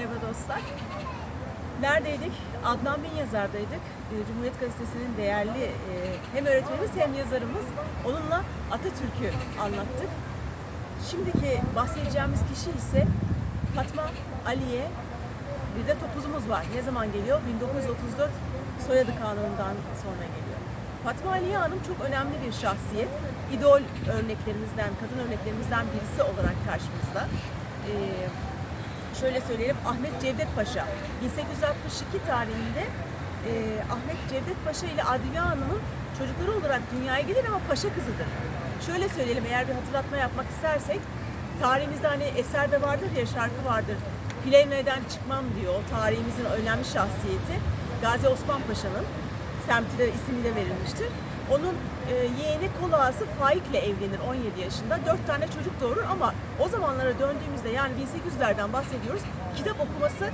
Merhaba dostlar. Neredeydik? Adnan Bin yazardaydık. Ee, Cumhuriyet Gazetesi'nin değerli e, hem öğretmenimiz hem yazarımız. Onunla Atatürk'ü anlattık. Şimdiki bahsedeceğimiz kişi ise Fatma Aliye. Bir de topuzumuz var. Ne zaman geliyor? 1934 soyadı kanunundan sonra geliyor. Fatma Aliye Hanım çok önemli bir şahsiyet. İdol örneklerimizden, kadın örneklerimizden birisi olarak karşımızda. Ee, şöyle söyleyelim Ahmet Cevdet Paşa 1862 tarihinde e, Ahmet Cevdet Paşa ile Adile Hanım'ın çocukları olarak dünyaya gelir ama paşa kızıdır. Şöyle söyleyelim eğer bir hatırlatma yapmak istersek tarihimizde hani eserde vardır ya şarkı vardır. Plevne'den çıkmam diyor tarihimizin önemli şahsiyeti Gazi Osman Paşa'nın semti de ismi de verilmiştir. Onun e, yeğeni kol ağası Faik ile evlenir 17 yaşında. 4 tane çocuk doğurur ama o zamanlara döndüğümüzde yani 1800'lerden bahsediyoruz. Kitap okuması,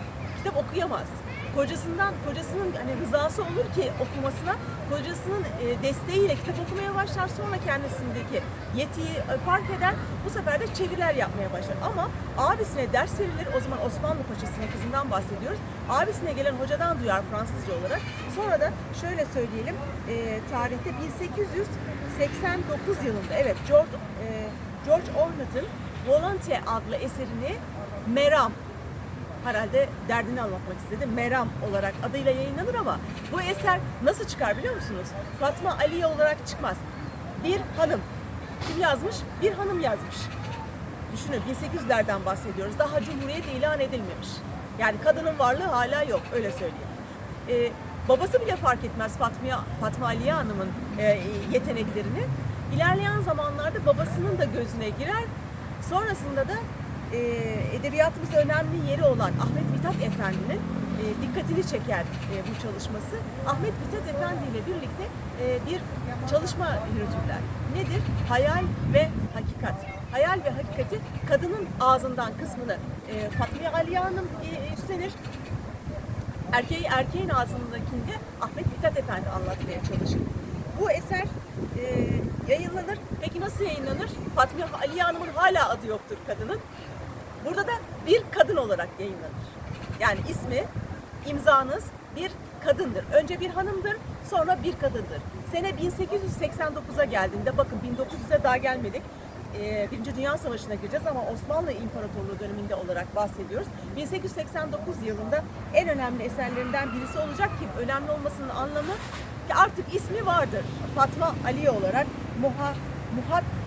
kitap okuyamaz. Kocasından, kocasının hani rızası olur ki okumasına, kocasının e, desteğiyle kitap okumaya başlar. Sonra kendisindeki yetiyi e, fark eder. Bu sefer de çeviriler yapmaya başlar. Ama abisine ders verilir. O zaman Osmanlı Paşası'nın kızından bahsediyoruz. Abisine gelen hocadan duyar Fransızca olarak. Sonra da şöyle söyleyelim, e, tarihte 1889 yılında, evet George, e, George Ornat'ın Volonte adlı eserini Meram, herhalde derdini anlatmak istedi. Meram olarak adıyla yayınlanır ama bu eser nasıl çıkar biliyor musunuz? Fatma Aliye olarak çıkmaz. Bir hanım. Kim yazmış? Bir hanım yazmış. Düşünün 1800'lerden bahsediyoruz. Daha Cumhuriyet ilan edilmemiş. Yani kadının varlığı hala yok öyle söyleyeyim. Ee, babası bile fark etmez Fatma, Fatma Aliye Hanım'ın e, yeteneklerini. İlerleyen zamanlarda babasının da gözüne girer. Sonrasında da e, edebiyatımızda önemli yeri olan Ahmet Mithat Efendi'nin e, dikkatini çeker e, bu çalışması. Ahmet Mithat Efendi ile birlikte e, bir çalışma yürütürler. Nedir? Hayal ve hakikat. Hayal ve hakikati kadının ağzından kısmını e, Fatma Aliye Hanım e, üstlenir. Erkeği erkeğin ağzındakini de Ahmet Mithat Efendi anlatmaya çalışır. Bu eser e, yayınlanır. Peki nasıl yayınlanır? Fatma Aliye Hanım'ın hala adı yoktur kadının. Burada da bir kadın olarak yayınlanır. Yani ismi, imzanız bir kadındır. Önce bir hanımdır, sonra bir kadındır. Sene 1889'a geldiğinde, bakın 1900'e daha gelmedik. Ee, Birinci Dünya Savaşı'na gireceğiz ama Osmanlı İmparatorluğu döneminde olarak bahsediyoruz. 1889 yılında en önemli eserlerinden birisi olacak ki önemli olmasının anlamı ki artık ismi vardır. Fatma Ali olarak Muha,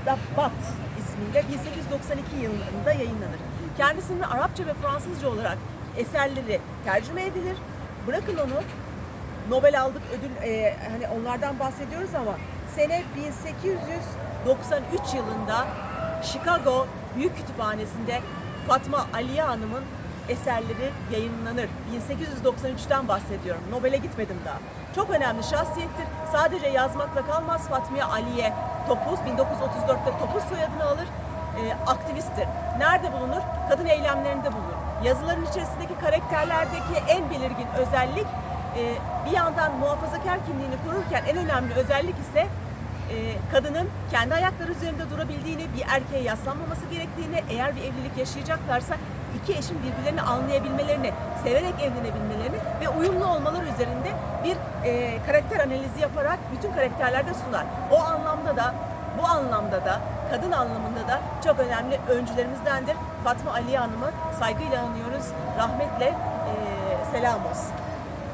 Muhaddabat isminde 1892 yılında yayınlanır. Kendisinin Arapça ve Fransızca olarak eserleri tercüme edilir. Bırakın onu Nobel aldık ödül e, hani onlardan bahsediyoruz ama sene 1893 yılında Chicago Büyük Kütüphanesi'nde Fatma Aliye Hanım'ın eserleri yayınlanır. 1893'ten bahsediyorum. Nobel'e gitmedim daha. Çok önemli şahsiyettir. Sadece yazmakla kalmaz. Fatma Aliye Topuz 1934'te Topuz soyadını alır. E, aktivisttir. Nerede bulunur? Kadın eylemlerinde bulunur. Yazıların içerisindeki karakterlerdeki en belirgin özellik e, bir yandan muhafazakar kimliğini korurken en önemli özellik ise e, kadının kendi ayakları üzerinde durabildiğini, bir erkeğe yaslanmaması gerektiğini, eğer bir evlilik yaşayacaklarsa iki eşin birbirlerini anlayabilmelerini, severek evlenebilmelerini ve uyumlu olmaları üzerinde bir e, karakter analizi yaparak bütün karakterlerde sunar. O anlamda da bu anlamda da kadın anlamında da çok önemli öncülerimizdendir. Fatma Aliye Hanım'ı saygıyla anıyoruz. Rahmetle e, selam olsun.